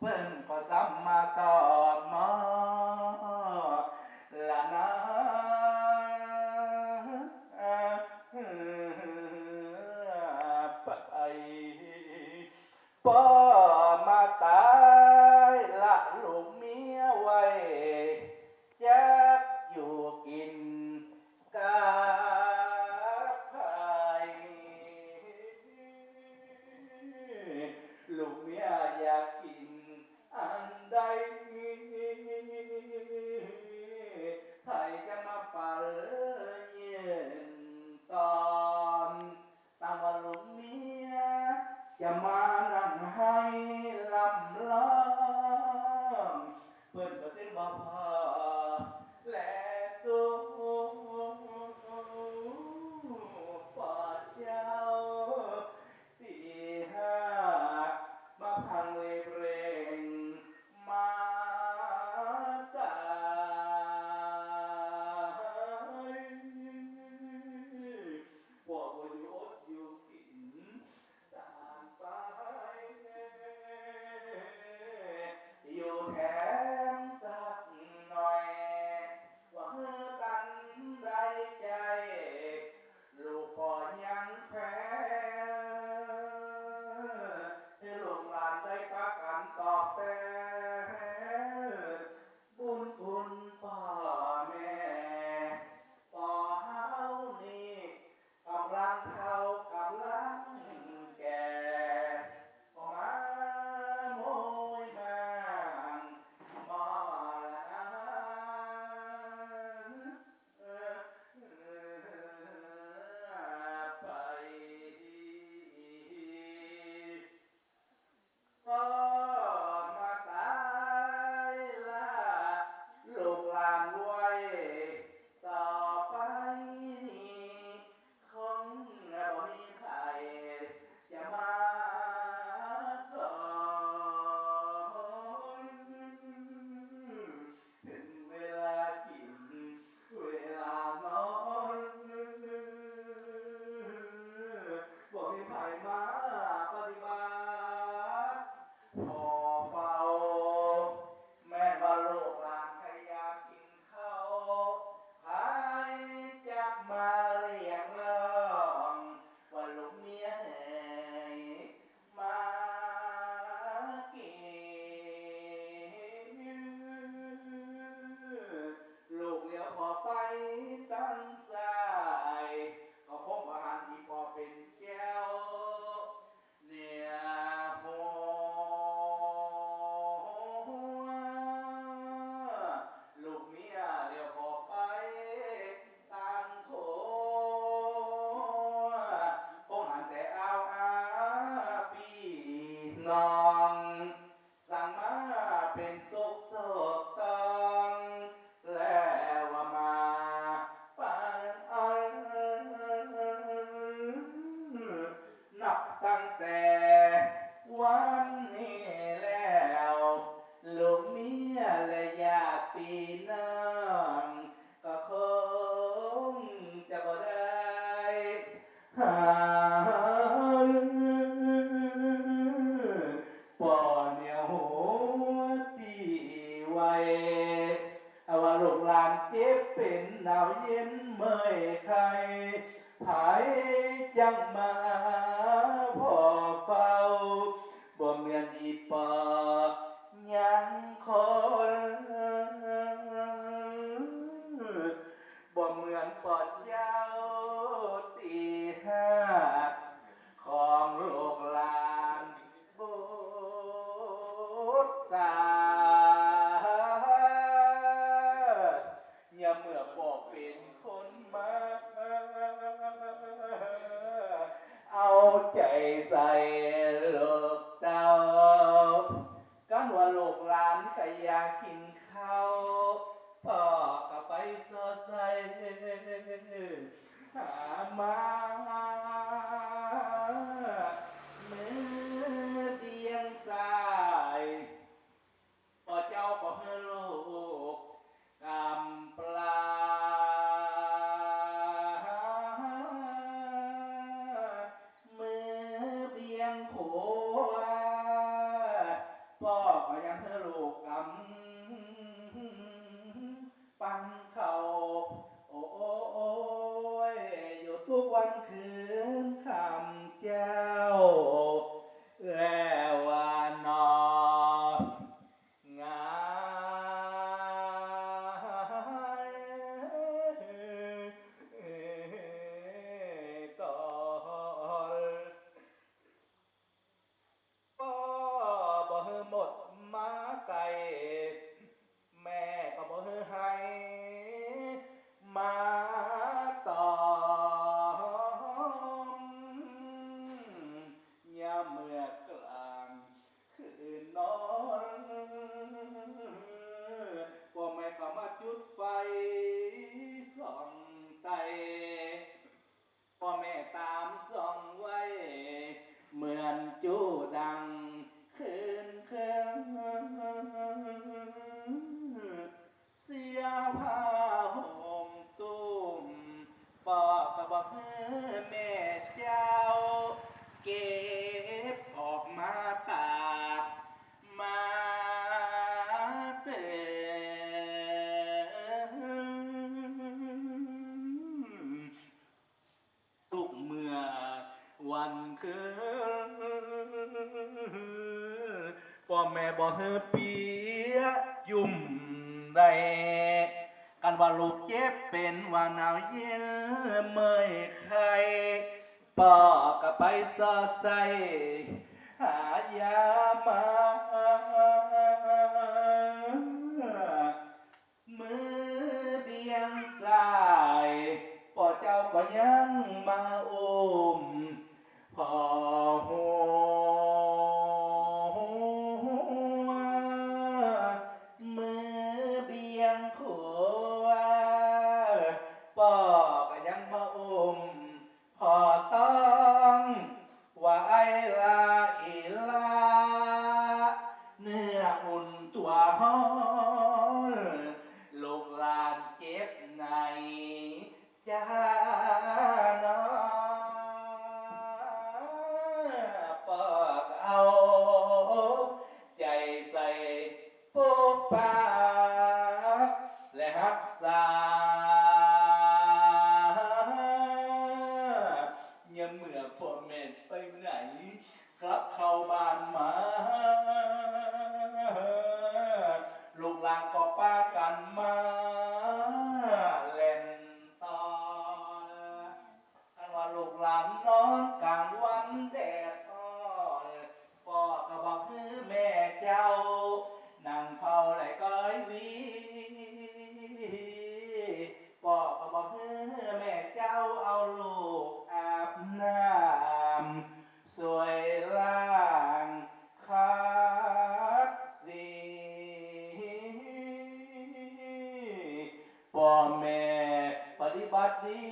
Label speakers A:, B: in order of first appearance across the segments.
A: Well, นับตั้งแต่วันนี้แล้ว ลูกเมียและญาติน้องก็คงจะบ่ได้หาป่อเหนียวหัวตีไวเอาว่าลูกหลานเจ็บเป็นหนาวเย็น ปอนเจ้าสี่ห้าของลูกหลานบุตราอย่าเมื่อบอกเป็นคนมา เอาใจใส่ลูกเจ้าก็หัวลูกหลานขยากิน แม่บ่เฮือเปียยุ่มได้กันว่าลูกเจ็บเป็นว่าหนาวเย็นเมื่อยไข้ปอกก็ไปสอใส่หายา บัดนี้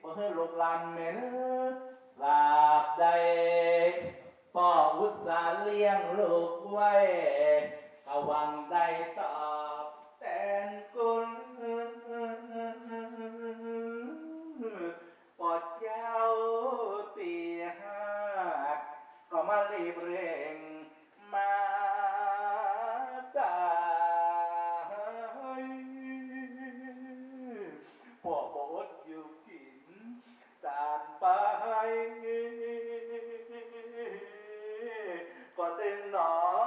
A: เพื่ลูกหลานเหม็นสาบใด 我在哪